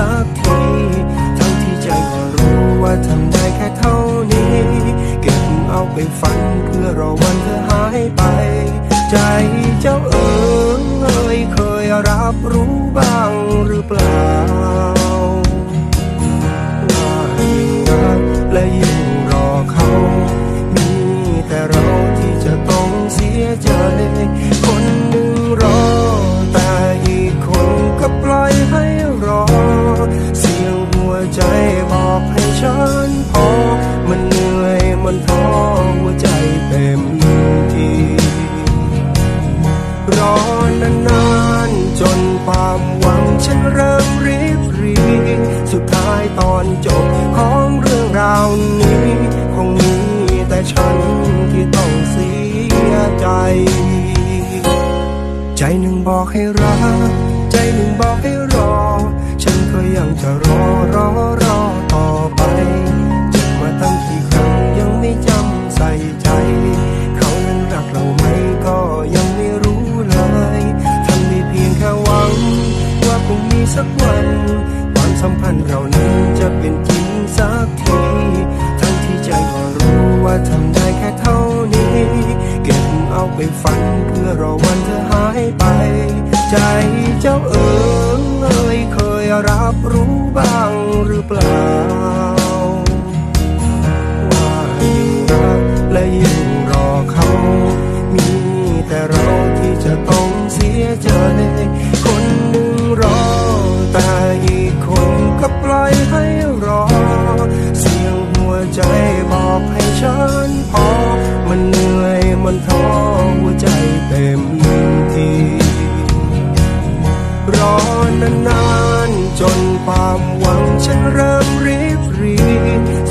สักทีทั้งที่ใจก็รู้ว่าทำได้แค่เท่านี้ เก็บเอาไปฝันเพื่อรอวันเธอหายไป ใจเจ้าเอ๋ยเคยรับรู้บ้างหรือเปล่าว่ายิ่งรักและยิ่งรอเขา มีแต่เราที่จะต้องเสียใจ คนหนึ่งรอแต่อีกคนก็ปล่อยให้ ฉันพอ มันเหนื่อยมันท้อหัวใจเต็มทีรอนานๆจนความหวังฉันเริ่มริบรีสุดท้ายตอนจบของเรื่องราวนี้คงมีแต่ฉันที่ต้องเสียใจ ใจหนึ่งบอกให้รัก ใจหนึ่งบอกให้รอ ฉันก็ยังจะรอรอรอต่อไปเจ็บมาตั้งกี่ครั้งยังไม่จำใส่ใจ เขานั้นรักเราไหมก็ยังไม่รู้เลยทำได้เพียงแค่หวัง ว่าคงมีสักวันความสัมพันธ์เรานั้นจะเป็นจริงสักทีทั้งที่ใจก็รู้ว่าทำได้แค่เท่านี้ เก็บเอาไปฝันเพื่อรอวันเธอหายไปใจ จ้าเอ๋ยเคยรับรู้บ้างหรือเปล่า ว่ายิ่งรักและยิ่งรอเขา มีแต่เราที่จะต้องเสียใจ คนหนึ่งรอแต่อีกคนก็ปล่อยให้ ฉันเริ่มรีบรี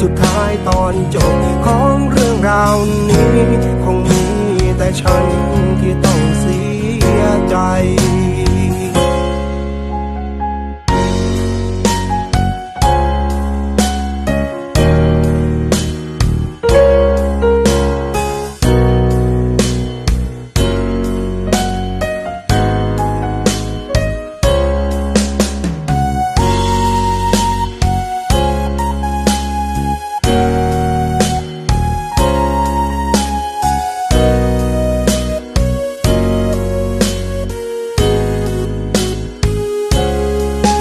สุดท้ายตอนจบของเรื่องราวนี้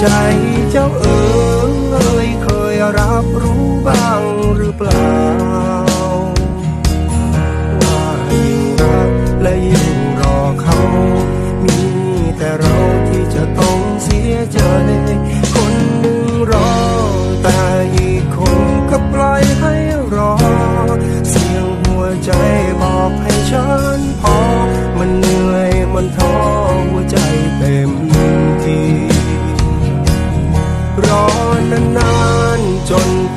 ใจเจ้าเอ๋ยเคยรับรู้บ้างหรือเปล่า ว่ายิ่งรักและยิ่งรอเขา มีแต่เราที่จะต้องเสียใจ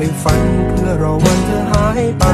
ไปฝันเพื่อรอวันเธอหายไป